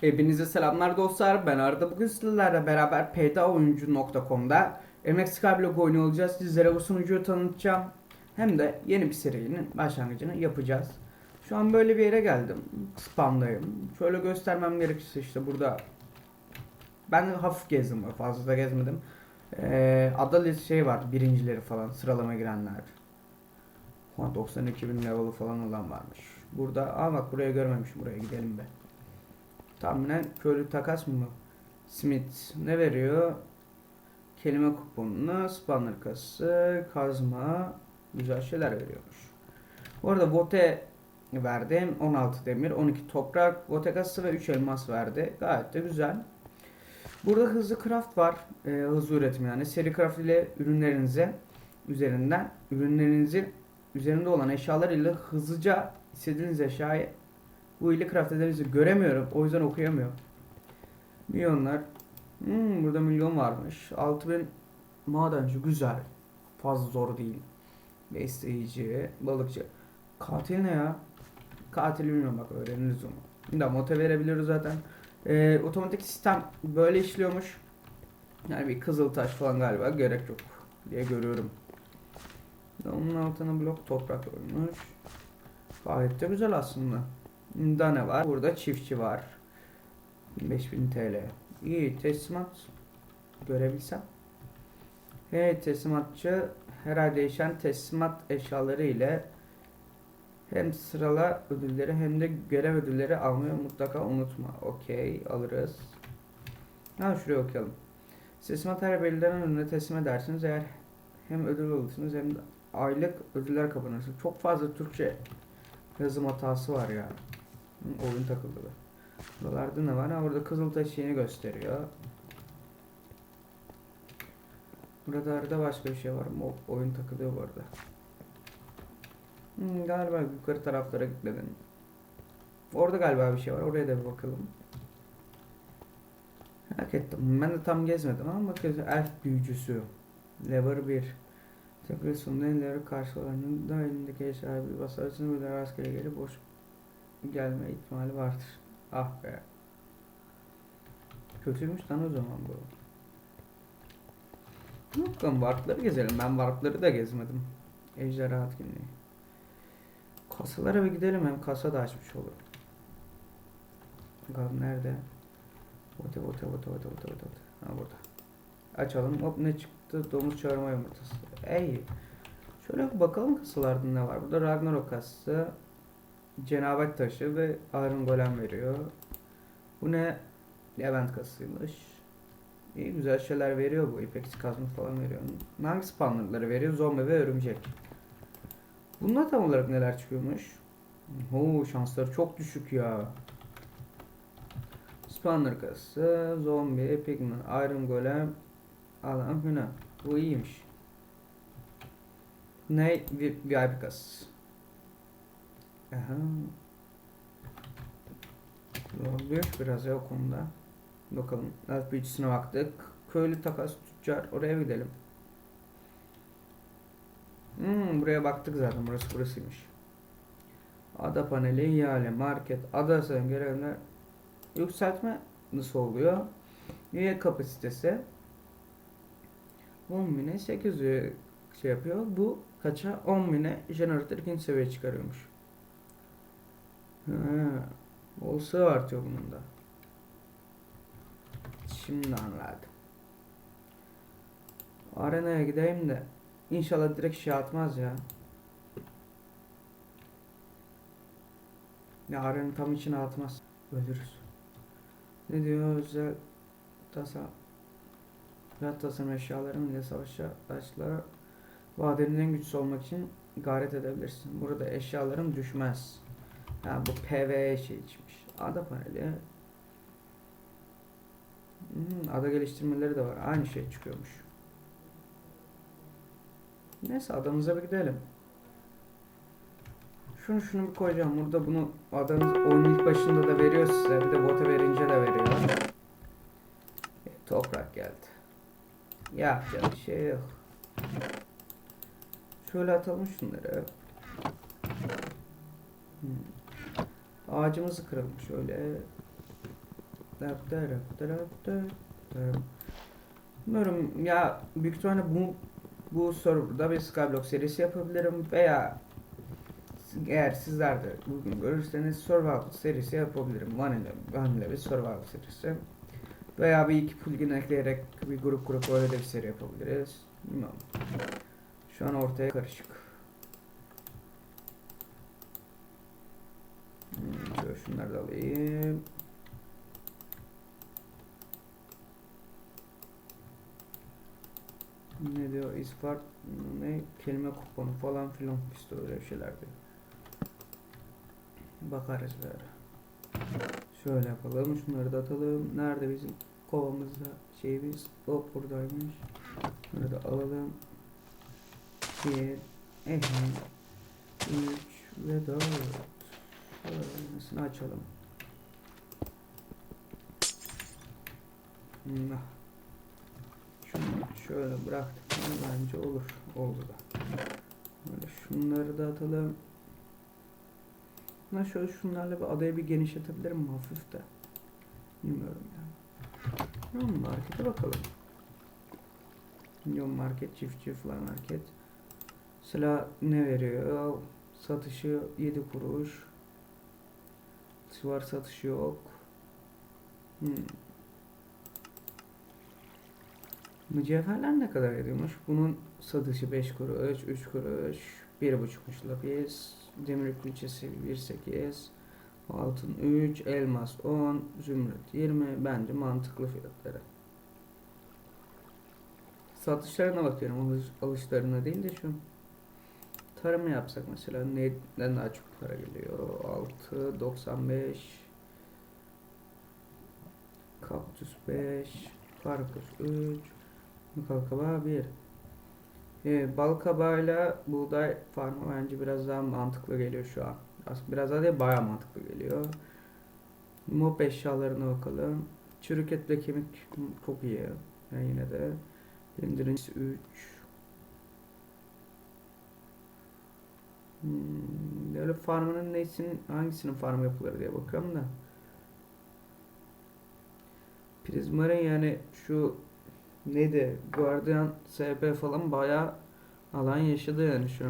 Hepinize selamlar dostlar. Ben Arda. Bugün sizlerle beraber paydaoyuncu.com'da Emek Skyblock oyunu olacağız. Sizlere bu sunucuyu tanıtacağım. Hem de yeni bir serinin başlangıcını yapacağız. Şu an böyle bir yere geldim. Spamdayım. Şöyle göstermem gerekirse işte burada ben hafif gezdim. Fazla da gezmedim. Ee, list şey var. Birincileri falan. Sıralama girenler. Ulan 92 bin level'ı falan olan varmış. Burada aa bak buraya görmemişim. Buraya gidelim be. Tahminen köylü takas mı? Smith ne veriyor? Kelime kuponunu, spawner kası, kazma, güzel şeyler veriyormuş. Bu arada vote verdim. 16 demir, 12 toprak, vote kası ve 3 elmas verdi. Gayet de güzel. Burada hızlı craft var. Ee, hızlı üretim yani. Seri craft ile ürünlerinize üzerinden ürünlerinizi üzerinde olan eşyalar ile hızlıca istediğiniz eşyayı bu ile craft ederinizi göremiyorum. O yüzden okuyamıyorum. Milyonlar. Hmm, burada milyon varmış. 6000 madenci güzel. Fazla zor değil. Besleyici, balıkçı. Katil ne ya? Katil bilmiyorum bak öğreniriz onu. Şimdi mote verebiliriz zaten. Ee, otomatik sistem böyle işliyormuş. Yani bir kızıl taş falan galiba gerek yok diye görüyorum. Onun altına blok toprak olmuş. Gayet de güzel aslında. Ne var? Burada çiftçi var. 5000 TL. İyi teslimat görebilsem. Hey teslimatçı her ay değişen teslimat eşyaları ile hem sırala ödülleri hem de görev ödülleri almayı mutlaka unutma. Okey alırız. Ha şuraya okuyalım. Teslimat her belirlenen önüne teslim edersiniz. Eğer hem ödül alırsınız hem de aylık ödüller kazanırsınız. Çok fazla Türkçe yazım hatası var ya. Hı, Oyun takıldı be. Buralarda ne var? Ha, burada Kızıltaş şeyini gösteriyor. Burada arada başka bir şey var mı? Oyun takılıyor bu arada. Hmm, galiba yukarı taraflara gitmedin. Orada galiba bir şey var. Oraya da bir bakalım. Merak ettim. Ben de tam gezmedim ama bakıyoruz. Elf büyücüsü. Lever 1. Tekrar sonunda elleri karşılarının da elindeki eşya bir basarsın ve rastgele gelip boş gelme ihtimali vardır. Ah be. Kötüymüş lan o zaman bu. Yok lan varpları gezelim. Ben varpları da gezmedim. Ejderha etkinliği. Kasalara bir gidelim hem kasa da açmış olur. Bakalım nerede? Vote vote vote vote vote vote. Ha burada. Açalım. Hop ne çıktı? Domuz çağırma yumurtası. Ey. Şöyle bakalım kasalarda ne var. Burada Ragnarok kasası. Cenabet taşı ve Iron Golem veriyor. Bu ne? Levent kasıymış. İyi güzel şeyler veriyor bu. İpeksi kazma falan veriyor. Hangi spawnerları veriyor? Zombi ve örümcek. Bunlar tam olarak neler çıkıyormuş? Oo şansları çok düşük ya. Spawner kası, zombi, pigman, iron golem, alan hüna. Bu iyiymiş. Ne? Vi- VIP kasası. Aha. Zorluyor biraz ya o konuda. Bakalım. Elf büyücüsüne baktık. Köylü takas tüccar. Oraya gidelim. Hmm, buraya baktık zaten. Burası burasıymış. Ada paneli, ihale, market, ada görevler. Yükseltme nasıl oluyor? Üye kapasitesi 10 bine 800 şey yapıyor. Bu kaça? 10 bine jeneratör ikinci seviye çıkarıyormuş. Ha, olsa artıyor bunun da. Şimdi anladım. Arenaya gideyim de inşallah direkt şey atmaz ya. Ya arenanın tam içine atmaz. Ölürüz. Ne diyor özel tasa Fiyat tasarım eşyaların ile savaşa başlara vadenin en güçlüsü olmak için gayret edebilirsin. Burada eşyaların düşmez. Ha bu PvE şey içmiş. Ada paneli. Hmm, ada geliştirmeleri de var. Aynı şey çıkıyormuş. Neyse adamıza bir gidelim. Şunu şunu bir koyacağım. Burada bunu adanız oyunun ilk başında da veriyor size. Bir de bota verince de veriyor. E, toprak geldi. Yapacak bir şey yok. Şöyle atalım şunları. Hmm. Ağacımızı kıralım şöyle. Bilmiyorum ya büyük ihtimalle bu bu serverda bir Skyblock serisi yapabilirim veya eğer sizler de bugün görürseniz Survival serisi yapabilirim. Vanilla bir Survival serisi. Veya bir iki plugin ekleyerek bir grup grup öyle de bir seri yapabiliriz. Bilmiyorum. Şu an ortaya karışık. Şöyle şunları da alayım. Ne diyor? İsfart ne? Kelime kuponu falan filan işte öyle şeyler diyor. Bakarız böyle. Şöyle yapalım. Şunları da atalım. Nerede bizim kovamızda şeyimiz? Hop buradaymış. Şunları da alalım. 1, 2, 3 ve 4. Şunu açalım. Şunu şöyle bıraktık. Bence olur. Oldu da. Böyle şunları da atalım. Ama şöyle şunlarla bir adayı bir genişletebilirim hafif de. Bilmiyorum yani. Milyon markete bakalım. Milyon market, çiftçi falan market. Mesela ne veriyor? Satışı 7 kuruş. Var satışı yok. Hmm. Mücevherler ne kadar ediyormuş? Bunun satışı 5 kuruş, 3 kuruş, 1,5'muş lapis, demir külçesi 1,8, altın 3, elmas 10, zümrüt 20. Bence mantıklı fiyatları. Satışlarına bakıyorum, alış, alışlarına değil de şu. Tarım yapsak mesela neyden daha çok para geliyor? 6, 95, kaktüs 5, karpuz 3, Bal kabağı 1. Ee, bal kabağıyla buğday farmı bence biraz daha mantıklı geliyor şu an. Aslında biraz daha değil bayağı mantıklı geliyor. Mop eşyalarına bakalım. Çürük et ve kemik çok iyi. Yani yine de. Birincisi 3. Hmm, böyle farmının nesinin hangisinin farmı yapılır diye bakıyorum da. Prizmar'ın yani şu neydi? Guardian SP falan bayağı alan yaşadı yani şu.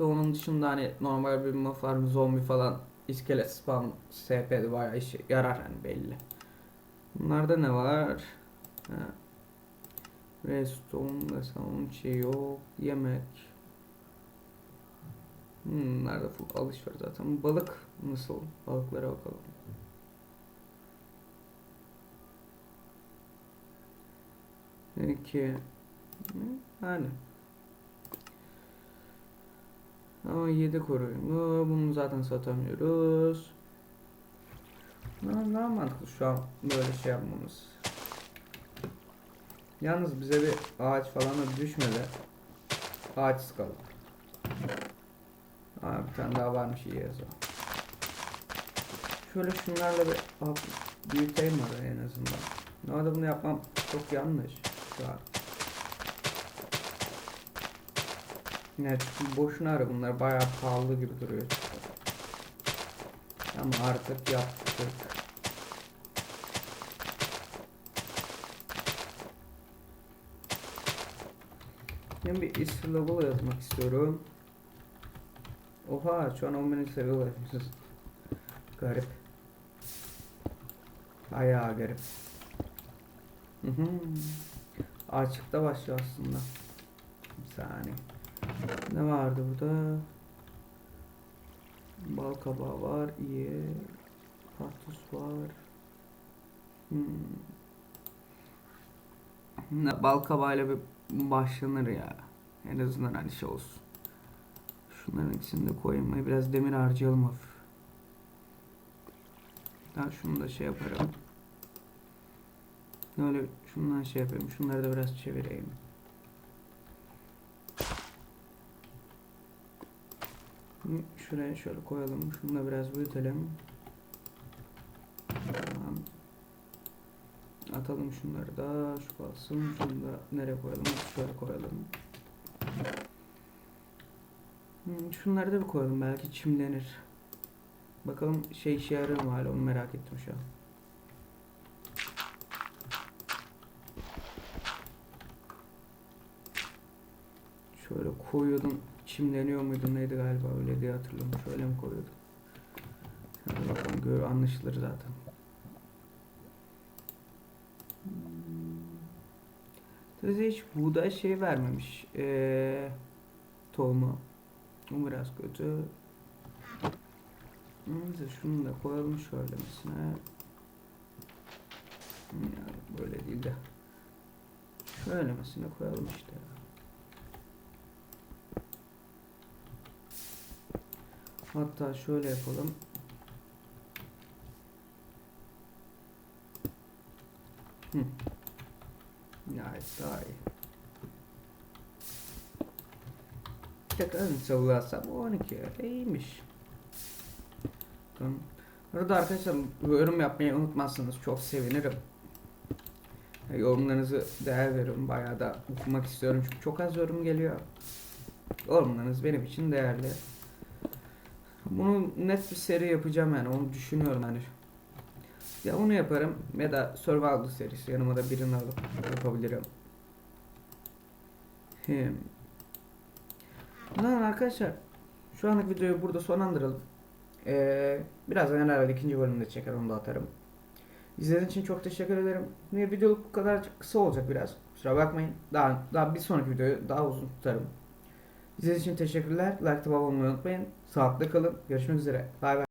Ve onun dışında hani normal bir farm zombi falan iskelet spam SP'de bayağı işe yarar hani belli. Bunlarda ne var? Ha. Redstone onun şey yok. Yemek. Hmm, Bunlarda full alış var zaten. Balık nasıl? Balıklara bakalım. İki. Yani. Ama 7 koruyumu. Bunu zaten satamıyoruz. Ne, ne mantıklı şu an böyle şey yapmamız. Yalnız bize bir ağaç falan da düşmedi. Ağaçsız kaldık. Aa, bir tane daha varmış iyi yazı. Şöyle şunlarla bir al, büyüteyim oraya en azından. Normalde bunu yapmam çok yanlış şu an. Çünkü boşuna ara bunlar bayağı pahalı gibi duruyor. Ama artık yaptık. Şimdi bir İslam'ı yazmak istiyorum. Oha şu an 10 beni seviyorlarmışız. Garip. Bayağı garip. Hı hı. Açıkta başlıyor aslında. Bir saniye. Ne vardı burada? Bal kabağı var. iyi. Kaktüs var. Hmm. Bal kabağıyla bir başlanır ya. En azından hani şey olsun. Şunların ikisini de koyayım. ve Biraz demir harcayalım hafif. Daha şunu da şey yaparım. Böyle şundan şey yapayım. Şunları da biraz çevireyim. Şuraya şöyle koyalım. Şunu da biraz büyütelim. Atalım şunları da. Şu kalsın. Şunu da nereye koyalım? Şöyle koyalım. Hmm, şunları da bir koyalım belki çimlenir. Bakalım şey işe yarıyor mu hala onu merak ettim şu an. Şöyle koyuyordum çimleniyor muydu neydi galiba öyle diye hatırlıyorum. Şöyle mi koyuyordum? Şöyle bakalım gör anlaşılır zaten. Hmm. Size hiç buğday şey vermemiş. Ee, tohumu. Bu biraz kötü. Neyse şunu da koyalım şöylemesine. Yani böyle değil de. Şöylemesine koyalım işte. Hatta şöyle yapalım. Hı. Gayet daha iyi. Tekrar savulasam 12 iyiymiş. Tamam. Burada arkadaşlar yorum yapmayı unutmazsanız çok sevinirim. E, Yorumlarınızı değer veriyorum. Bayağı da okumak istiyorum çünkü çok az yorum geliyor. Yorumlarınız benim için değerli. Bunu net bir seri yapacağım yani onu düşünüyorum hani. Ya onu yaparım ya da Survival serisi yanıma da birini alıp yapabilirim. Hem. Lan arkadaşlar şu anlık videoyu burada sonlandıralım. Ee, birazdan herhalde ikinci bölümde çeker onu da atarım. İzlediğiniz için çok teşekkür ederim. Bir videoluk bu kadar kısa olacak biraz. Kusura bakmayın. Daha, daha bir sonraki videoyu daha uzun tutarım. İzlediğiniz için teşekkürler. Like tıkla olmayı unutmayın. Sağlıklı kalın. Görüşmek üzere. Bay bay.